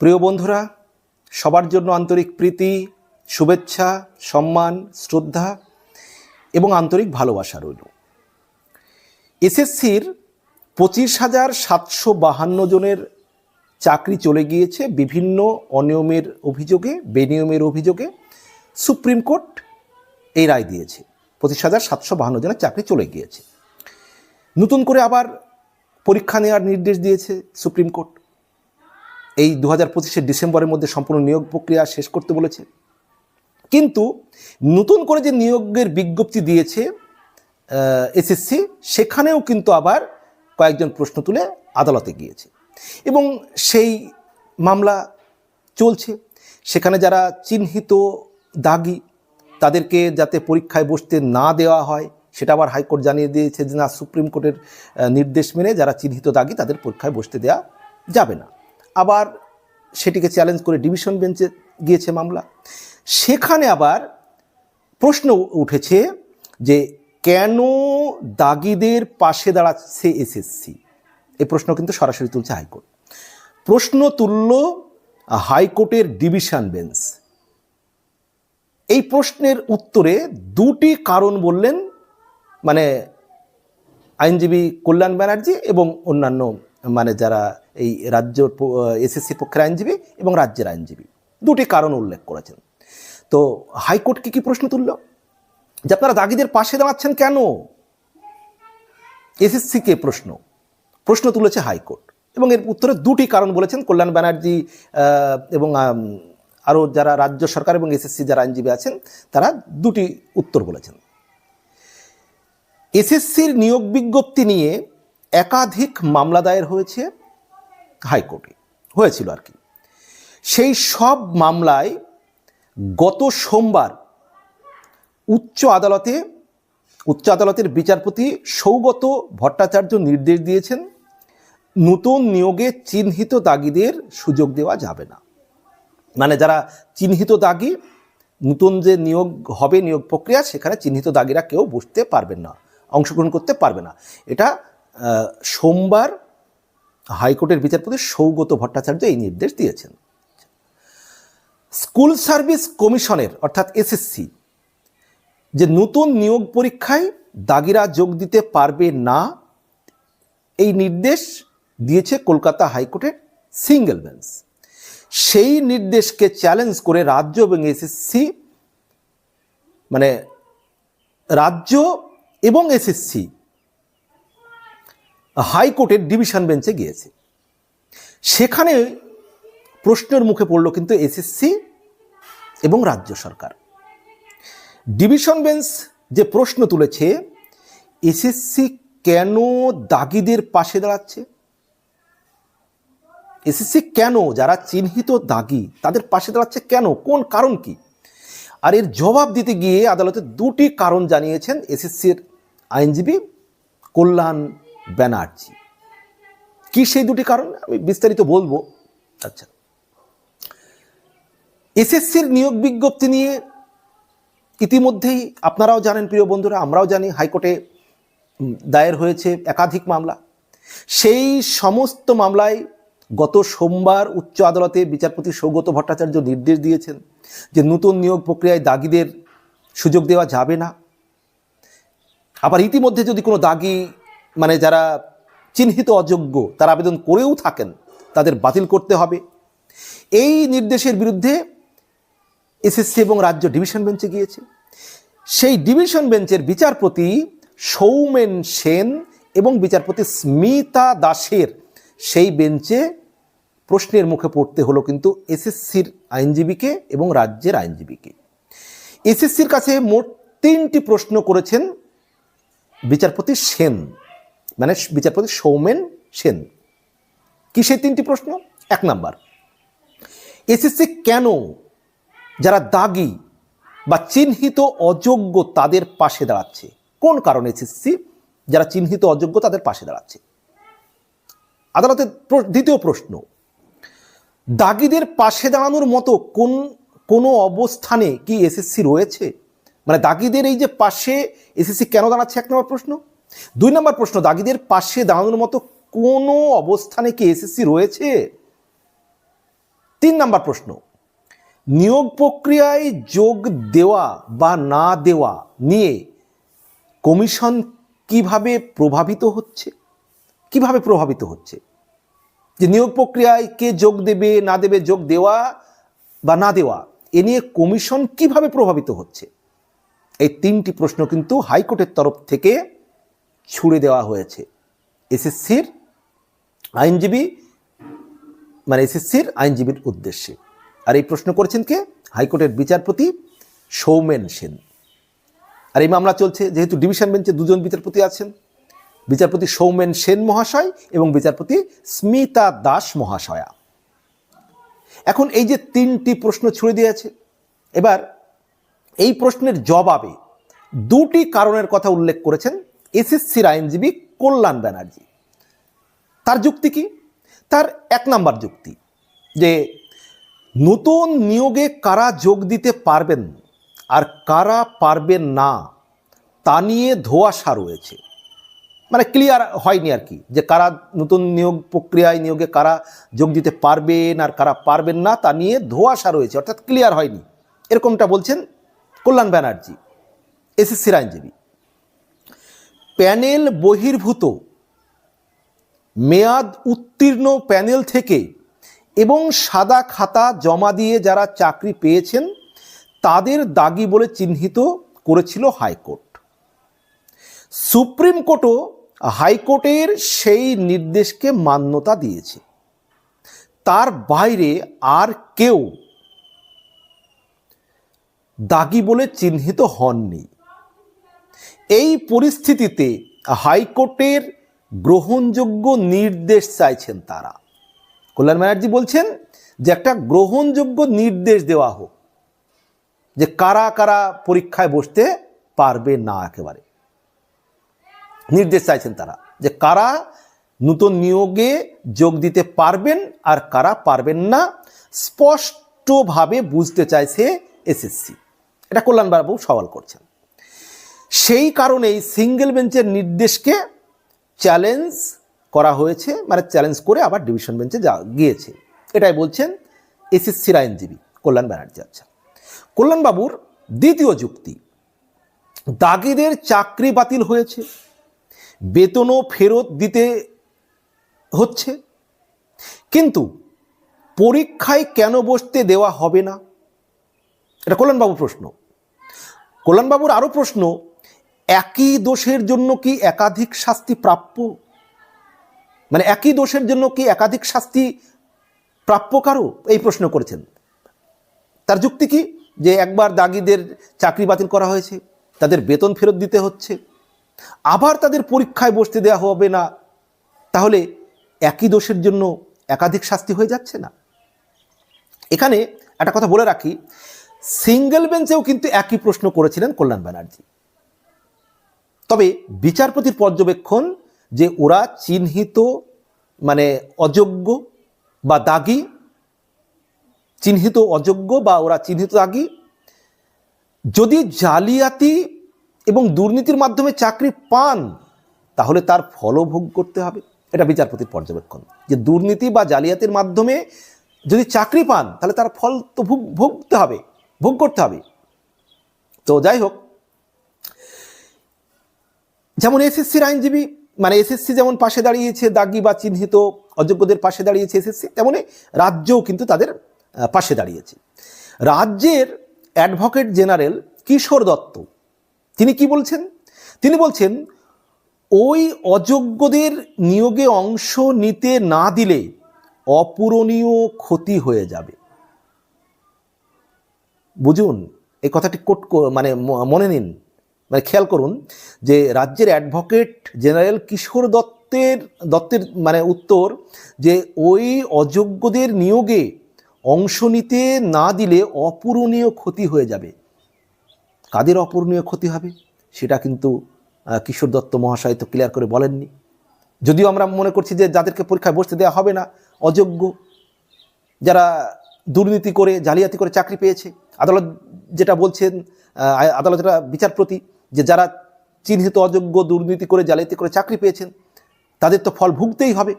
প্রিয় বন্ধুরা, সবার জন্য আন্তরিক প্রীতি, শুভেচ্ছা, সম্মান, শ্রদ্ধা এবং আন্তরিক ভালোবাসা রইল। এসএসসির পঁচিশ হাজার সাতশো বাহান্ন জনের চাকরি চলে গিয়েছে বিভিন্ন অনিয়মের অভিযোগে, বেনিয়মের অভিযোগে। সুপ্রিম কোর্ট এই রায় দিয়েছে, পঁচিশ হাজার সাতশো বাহান্ন জনের চাকরি চলে গিয়েছে। নতুন করে আবার পরীক্ষা নেওয়ার নির্দেশ দিয়েছে সুপ্রিম কোর্ট। এই দু হাজার পঁচিশের ডিসেম্বরের মধ্যে সম্পূর্ণ নিয়োগ প্রক্রিয়া শেষ করতে বলেছে। কিন্তু নতুন করে যে নিয়োগের বিজ্ঞপ্তি দিয়েছে এসএসসি, সেখানেও কিন্তু আবার কয়েকজন প্রশ্ন তুলে আদালতে গিয়েছে। এবং সেই মামলা চলছে। সেখানে যারা চিহ্নিত দাগি, তাদেরকে যাতে পরীক্ষায় বসতে না দেওয়া হয়, সেটা আবার হাইকোর্ট জানিয়ে দিয়েছে যে না, সুপ্রিম কোর্টের নির্দেশ মেনে যারা চিহ্নিত দাগি, তাদের পরীক্ষায় বসতে দেওয়া যাবে না। আবার সেটিকে চ্যালেঞ্জ করে ডিভিশন বেঞ্চে গিয়েছে মামলা। সেখানে আবার প্রশ্ন উঠেছে যে কেন দাগিদের পাশে দাঁড়াচ্ছে এসএসসি এই প্রশ্ন কিন্তু সরাসরি তুলছে হাইকোর্ট। প্রশ্ন তুলল হাইকোর্টের ডিভিশন বেঞ্চ এই প্রশ্নের উত্তরে দুটি কারণ বললেন মানে আইনজীবী কল্যাণ ব্যানার্জি এবং অন্যান্য মানে যারা এই রাজ্য এসএসসি পক্ষের আইনজীবী এবং রাজ্যের আইনজীবী। দুটি কারণ উল্লেখ করেছেন। তো হাইকোর্ট কি কি প্রশ্ন তুলল? যে আপনারা দাগিদের পাশে দাঁড়াচ্ছেন কেন? এসএসসিকে প্রশ্ন? প্রশ্ন তুলেছে হাইকোর্ট। এবং এর উত্তরে দুটি কারণ বলেছেন কল্যাণ ব্যানার্জি এবং আরও যারা রাজ্য সরকার এবং এসএসসি যারা আইনজীবী আছেন, তারা দুটি উত্তর বলেছেন। এসএসসির নিয়োগ বিজ্ঞপ্তি নিয়ে একাধিক মামলা দায়ের হয়েছে হাইকোর্টে, হয়েছিল আর কি। সেই সব মামলায় গত সোমবার উচ্চ আদালতে, উচ্চ আদালতের বিচারপতি সৌগত ভট্টাচার্য নির্দেশ দিয়েছেন, নতুন নিয়োগে চিহ্নিত দাগিদের সুযোগ দেওয়া যাবে না। মানে যারা চিহ্নিত দাগি, নতুন যে নিয়োগ হবে, নিয়োগ প্রক্রিয়া, সেখানে চিহ্নিত দাগিরা কেউ বসতে পারবেন না, অংশগ্রহণ করতে পারবে না। এটা সোমবার হাইকোর্টের বিচারপতি সৌগত ভট্টাচার্য এই নির্দেশ দিয়েছেন। স্কুল সার্ভিস কমিশনের, অর্থাৎ এসএসসি, যে নতুন নিয়োগ পরীক্ষায় দাগিরা যোগ দিতে পারবে না, এই নির্দেশ দিয়েছে কলকাতা হাইকোর্টের সিঙ্গেল বেঞ্চ। সেই নির্দেশকে চ্যালেঞ্জ করে রাজ্য এবং এসএসসি মানে রাজ্য এবং এসএসসি হাইকোর্টের ডিভিশন বেঞ্চে গিয়েছে। সেখানে প্রশ্নের মুখে পড়ল কিন্তু এসএসসি এবং রাজ্য সরকার। ডিভিশন বেঞ্চ যে প্রশ্ন তুলেছে, এসএসসি কেন দাগিদের পাশে দাঁড়াচ্ছে? এসএসসি কেন যারা চিহ্নিত দাগি, তাদের পাশে দাঁড়াচ্ছে কেন? কোন কারণ কি? আর এর জবাব দিতে গিয়ে আদালতে দুটি কারণ জানিয়েছেন এসএসসির আইনজীবী কল্যাণ ব্যানার্জি। কি সেই দুটি কারণ? আমি বিস্তারিত বলব। আচ্ছা। এসএসসির নিয়োগ বিজ্ঞপ্তি নিয়ে ইতিমধ্যেই আপনারাও জানেন, প্রিয় বন্ধুরা, আমরাও জানি, হাইকোর্টে দায়ের হয়েছে একাধিক মামলা। সেই সমস্ত মামলায় গত সোমবার উচ্চ আদালতে বিচারপতি সৌগত ভট্টাচার্য নির্দেশ দিয়েছেন যে নতুন নিয়োগ প্রক্রিয়ায় দাগিদের সুযোগ দেওয়া যাবে না। আবার ইতিমধ্যে যদি কোনো দাগি মানে যারা চিহ্নিত অযোগ্য, তারা আবেদন করেও থাকেন, তাদের বাতিল করতে হবে। এই নির্দেশের বিরুদ্ধে এসএসসি এবং রাজ্য ডিভিশন বেঞ্চে গিয়েছে। সেই ডিভিশন বেঞ্চের বিচারপতি সৌমেন সেন এবং বিচারপতি স্মিতা দাসের সেই বেঞ্চে প্রশ্নের মুখে পড়তে হলো কিন্তু এসএসসির আইনজীবীকে এবং রাজ্যের আইনজীবীকে। এসএসসির কাছে মোট তিনটি প্রশ্ন করেছেন বিচারপতি সেন। মানে বিচারপতি সৌমেন সেন। কি সেই তিনটি প্রশ্ন? এক নাম্বার, এসএসসি কেন যারা দাগি বা চিহ্নিত অযোগ্য তাদের পাশে দাঁড়াচ্ছে? কোন কারণে এসএসসি যারা চিহ্নিত অযোগ্য তাদের পাশে দাঁড়াচ্ছে? আদালতের দ্বিতীয় প্রশ্ন, দাগিদের পাশে দাঁড়ানোর মতো কোন, কোনো অবস্থানে কি এসএসসি রয়েছে? মানে দাগিদের এই যে পাশে এসএসসি কেন দাঁড়াচ্ছে? এক নম্বর প্রশ্ন দুই নম্বর প্রশ্ন, দাগিদের পাশে দাঁড়ানোর মতো কোনো অবস্থানে কি এসএসসি রয়েছে? তিন নাম্বার প্রশ্ন, নিয়োগ প্রক্রিয়ায় যোগ দেওয়া বা না দেওয়া নিয়ে কমিশন কীভাবে প্রভাবিত হচ্ছে? কীভাবে প্রভাবিত হচ্ছে? যে নিয়োগ প্রক্রিয়ায় কে যোগ দেবে, না দেবে, যোগ দেওয়া বা না দেওয়া, এ নিয়ে কমিশন কীভাবে প্রভাবিত হচ্ছে? এই তিনটি প্রশ্ন কিন্তু হাইকোর্টের তরফ থেকে ছুড়ে দেওয়া হয়েছে। এসএসসির আইনজীবী মানে এসএসসির আইনজীবীর উদ্দেশ্যে। আর এই প্রশ্ন করেছেন কে? হাইকোর্টের বিচারপতি সৌমেন সেন। আর এই মামলা চলছে, যেহেতু ডিভিশন বেঞ্চে দুজন বিচারপতি আছেন, বিচারপতি সৌমেন সেন মহাশয় এবং বিচারপতি স্মিতা দাস মহাশয়া। এখন এই যে তিনটি প্রশ্ন ছুড়ে দিয়েছে, এবার এই প্রশ্নের জবাবে দুটি কারণের কথা উল্লেখ করেছেন এসএসসির আইনজীবী কল্যাণ ব্যানার্জি। তার যুক্তি কি? তার এক নাম্বার যুক্তি, যে নতুন নিয়োগে কারা যোগ দিতে পারবেন আর কারা পারবেন না, তা নিয়ে ধোয়াশা রয়েছে। মানে ক্লিয়ার হয়নি আর কি, যে কারা নতুন নিয়োগ প্রক্রিয়ায় নিয়োগে কারা যোগ দিতে পারবেন আর কারা পারবেন না, তা নিয়ে ধোয়াশা রয়েছে, অর্থাৎ ক্লিয়ার হয়নি। এরকমটা বলছেন কল্যাণ ব্যানার্জি এসএসসির আইনজীবী। প্যানেল বহির্ভূত। মেয়াদ উত্তীর্ণ প্যানেল থেকে এবং সাদা খাতা জমা দিয়ে যারা চাকরি পেয়েছেন, তাদের দাগি বলে চিহ্নিত করেছিল হাইকোর্ট। সুপ্রিম কোর্টও হাইকোর্টের সেই নির্দেশকে মান্যতা দিয়েছে। তার বাইরে আর কেউ দাগি বলে চিহ্নিত হননি। এই পরিস্থিতিতে হাইকোর্টের গ্রহণযোগ্য নির্দেশ চাইছেন তারা। কল্যাণ ব্যানার্জি বলছেন যে একটা গ্রহণযোগ্য নির্দেশ দেওয়া হোক, যে কারা কারা পরীক্ষায় বসতে পারবে না একেবারে। নির্দেশ চাইছেন তারা যে কারা নতুন নিয়োগে যোগ দিতে পারবেন আর কারা পারবেন না স্পষ্টভাবে বুঝতে চাইছে এসএসসি। এটা কল্যাণবাবু সওয়াল করছেন। সেই কারণেই সিঙ্গেল বেঞ্চের নির্দেশকে চ্যালেঞ্জ করা হয়েছে মানে চ্যালেঞ্জ করে আবার ডিভিশন বেঞ্চে যা গিয়েছে। এটাই বলছেন এসএসসির আইনজীবী কল্যাণ ব্যানার্জি। আচ্ছা কল্যাণবাবুর দ্বিতীয় যুক্তি, দাগিদের চাকরি বাতিল হয়েছে, বেতনও ফেরত দিতে হচ্ছে, কিন্তু পরীক্ষায় কেন বসতে দেওয়া হবে না? এটা কল্যাণবাবুর প্রশ্ন। কল্যাণবাবুর আরও প্রশ্ন একই দোষের জন্য কি একাধিক শাস্তি প্রাপ্য? মানে একই দোষের জন্য কি একাধিক শাস্তি প্রাপ্য কারও? এই প্রশ্ন করেছেন। তার যুক্তি কি? যে একবার দাগিদের চাকরি বাতিল করা হয়েছে, তাদের বেতন ফেরত দিতে হচ্ছে, আবার তাদের পরীক্ষায় বসতে দেওয়া হবে না, তাহলে একই দোষের জন্য একাধিক শাস্তি হয়ে যাচ্ছে না? এখানে একটা কথা বলে রাখি, সিঙ্গেল বেঞ্চেও কিন্তু একই প্রশ্ন করেছিলেন কল্যাণ ব্যানার্জি। তবে বিচারপতির পর্যবেক্ষণ যে ওরা চিহ্নিত মানে অযোগ্য বা দাগি, চিহ্নিত অযোগ্য বা ওরা চিহ্নিত দাগি, যদি জালিয়াতি এবং দুর্নীতির মাধ্যমে চাকরি পান, তাহলে তার ফলও ভোগ করতে হবে। এটা বিচারপতির পর্যবেক্ষণ। যে দুর্নীতি বা জালিয়াতির মাধ্যমে যদি চাকরি পান, তাহলে তার ফল তো ভোগ, ভোগতে হবে, ভোগ করতে হবে। তো যাই হোক যেমন এসএসসির আইনজীবী মানে এসএসসি যেমন পাশে দাঁড়িয়েছে, দাগি বা চিহ্নিত অযোগ্যদের পাশে দাঁড়িয়েছে এসএসসি তেমনই রাজ্যও কিন্তু তাদের পাশে দাঁড়িয়েছে। রাজ্যের অ্যাডভোকেট জেনারেল কিশোর দত্ত, তিনি কি বলছেন? তিনি বলছেন, ওই অযোগ্যদের নিয়োগে অংশ নিতে না দিলে অপূরণীয় ক্ষতি হয়ে যাবে। বুঝুন, এই কথাটি কোট মানে মনে নিন। মানে খেয়াল করুন যে রাজ্যের অ্যাডভোকেট জেনারেল কিশোর দত্তের দত্তের মানে উত্তর যে ওই অযোগ্যদের নিয়োগে অংশ নিতে না দিলে অপূরণীয় ক্ষতি হয়ে যাবে। কাদের অপূরণীয় ক্ষতি হবে? সেটা কিন্তু কিশোর দত্ত মহাশয় তো ক্লিয়ার করে বলেননি। যদিও আমরা মনে করছি যে যাদেরকে পরীক্ষায় বসতে দেওয়া হবে না অযোগ্য যারা দুর্নীতি করে জালিয়াতি করে চাকরি পেয়েছে আদালত যেটা বলছেন আহ, আদালত যেটা বিচারপতি যে যারা চিহ্নিত অযোগ্য, দুর্নীতি করে, জালিয়াতি করে চাকরি পেয়েছেন, তাদের তো ফল ভুগতেই হবে।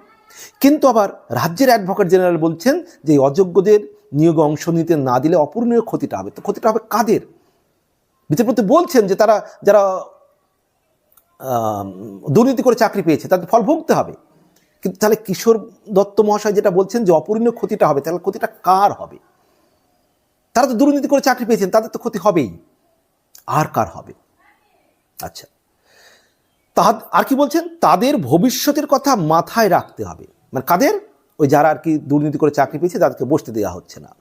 কিন্তু আবার রাজ্যের অ্যাডভোকেট জেনারেল বলছেন যে অযোগ্যদের নিয়োগে অংশ নিতে না দিলে অপূরণীয় ক্ষতিটা হবে। তো ক্ষতিটা হবে কাদের? বিচারপতি বলছেন যে তারা, যারা দুর্নীতি করে চাকরি পেয়েছে, তাদের ফল ভুগতে হবে। কিন্তু তাহলে কিশোর দত্ত মহাশয় যেটা বলছেন যে অপূরণীয় ক্ষতিটা হবে, তাহলে ক্ষতিটা কার হবে? তারা তো দুর্নীতি করে চাকরি পেয়েছেন, তাদের তো ক্ষতি হবেই। আর কার হবে? আচ্ছা। তাহা আর কি বলছেন? তাদের ভবিষ্যতের কথা মাথায় রাখতে হবে। মানে কাদের? ওই যারা আর কি দুর্নীতি করে চাকরি পেয়েছে, তাদেরকে বসতে দেওয়া হচ্ছে না।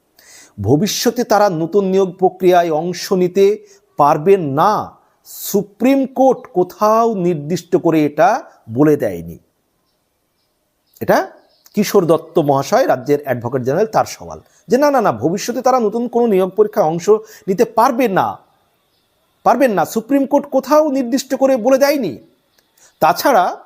ভবিষ্যতে তারা নতুন নিয়োগ প্রক্রিয়ায় অংশ নিতে পারবেন না। সুপ্রিম কোর্ট কোথাও নির্দিষ্ট করে এটা বলে দেয়নি। এটা কিশোর দত্ত মহাশয়, রাজ্যের অ্যাডভোকেট জেনারেল তার সওয়াল। যে না না না, ভবিষ্যতে তারা নতুন কোনো নিয়োগ পরীক্ষায় অংশ নিতে পারবে না। পারবেন না। সুপ্রিম কোর্ট কোথাও নির্দিষ্ট করে বলে দেয়নি। তাছাড়া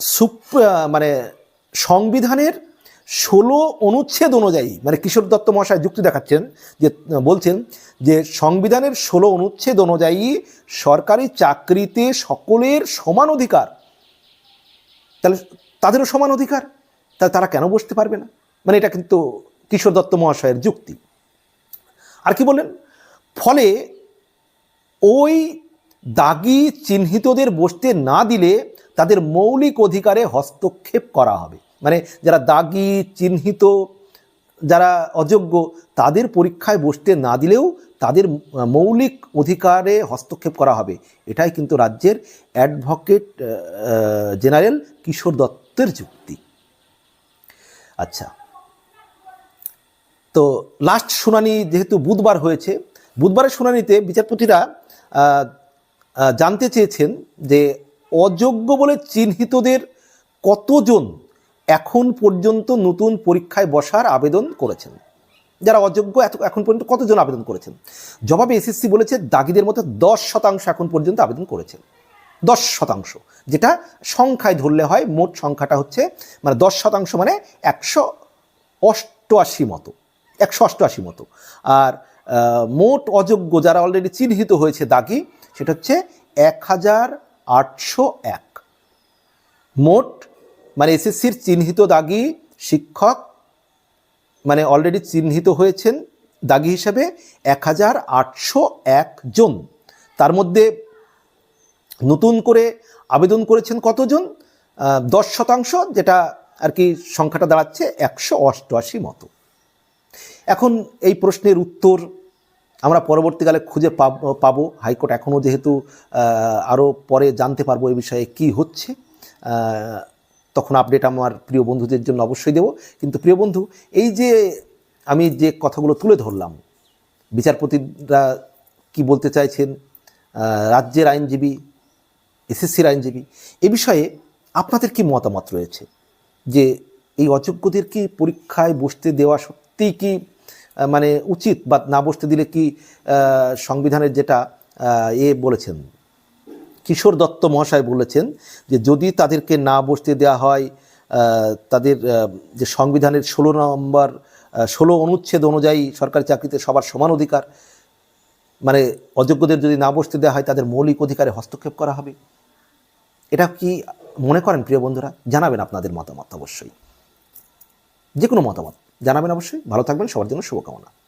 সুপ- মানে সংবিধানের ষোলো অনুচ্ছেদ অনুযায়ী মানে কিশোর দত্ত মহাশয় যুক্তি দেখাচ্ছেন যে, বলছেন যে, সংবিধানের ষোলো অনুচ্ছেদ অনুযায়ী সরকারি চাকরিতে সকলের সমান অধিকার। তাহলে তাদেরও সমান অধিকার? তাহলে তারা কেন বসতে পারবে না? মানে এটা কিন্তু কিশোর দত্ত মহাশয়ের যুক্তি। আর কি বললেন? ফলে ওই দাগি চিহ্নিতদের বসতে না দিলে তাদের মৌলিক অধিকারে হস্তক্ষেপ করা হবে। মানে যারা দাগি, চিহ্নিত, যারা অযোগ্য, তাদের পরীক্ষায় বসতে না দিলেও তাদের মৌলিক অধিকারে হস্তক্ষেপ করা হবে। এটাই কিন্তু রাজ্যের অ্যাডভোকেট জেনারেল কিশোর দত্তের যুক্তি। আচ্ছা। তো লাস্ট শুনানি যেহেতু বুধবার হয়েছে বুধবারের শুনানিতে বিচারপতিরা জানতে চেয়েছেন যে অযোগ্য বলে চিহ্নিতদের কতজন এখন পর্যন্ত নতুন পরীক্ষায় বসার আবেদন করেছেন? যারা অযোগ্য এত, এখন পর্যন্ত কতজন আবেদন করেছেন? জবাবে এসএসসি বলেছে দাগিদের মতো দশ শতাংশ এখন পর্যন্ত আবেদন করেছেন। দশ শতাংশ, যেটা সংখ্যায় ধরলে হয়, মোট সংখ্যাটা হচ্ছে মানে দশ শতাংশ মানে একশো অষ্টআশি মতো, একশো অষ্টআশি মতো। আর মোট অযোগ্য যারা অলরেডি চিহ্নিত হয়েছে দাগি, সেটা হচ্ছে এক হাজার আটশো এক। মোট মানে এসএসসির চিহ্নিত দাগি শিক্ষক মানে অলরেডি চিহ্নিত হয়েছেন দাগি হিসেবে এক হাজার আটশো এক জন। তার মধ্যে নতুন করে আবেদন করেছেন কতজন? দশ শতাংশ, যেটা আর কি সংখ্যাটা দাঁড়াচ্ছে একশো অষ্টআশি মতো। এখন এই প্রশ্নের উত্তর আমরা পরবর্তীকালে খুঁজে পাব হাইকোর্ট এখনও যেহেতু আরও পরে জানতে পারব এই বিষয়ে কি হচ্ছে তখন আপডেট আমার প্রিয় বন্ধুদের জন্য অবশ্যই দেব। কিন্তু প্রিয় বন্ধু, এই যে আমি যে কথাগুলো তুলে ধরলাম, বিচারপতিরা কি বলতে চাইছেন রাজ্যের আইনজীবী, এসএসসির আইনজীবী, এ বিষয়ে আপনাদের কি মতামত রয়েছে? যে এই অযোগ্যদের কি পরীক্ষায় বসতে দেওয়া সত্যিই কি মানে উচিত বা না বসতে দিলে কি সংবিধানের যেটা এ বলেছেন, কিশোর দত্ত মহাশয় বলেছেন যে যদি তাদেরকে না বসতে দেওয়া হয় তাদের যে সংবিধানের ষোলো নম্বর ষোলো অনুচ্ছেদ অনুযায়ী সরকারি চাকরিতে সবার সমান অধিকার মানে অযোগ্যদের যদি না বসতে দেওয়া হয়, তাদের মৌলিক অধিকারে হস্তক্ষেপ করা হবে। এটা কি মনে করেন প্রিয় বন্ধুরা? জানাবেন আপনাদের মতামত অবশ্যই। যে কোনো মতামত। জানাবেন অবশ্যই। ভালো থাকবেন সবার জন্য শুভকামনা।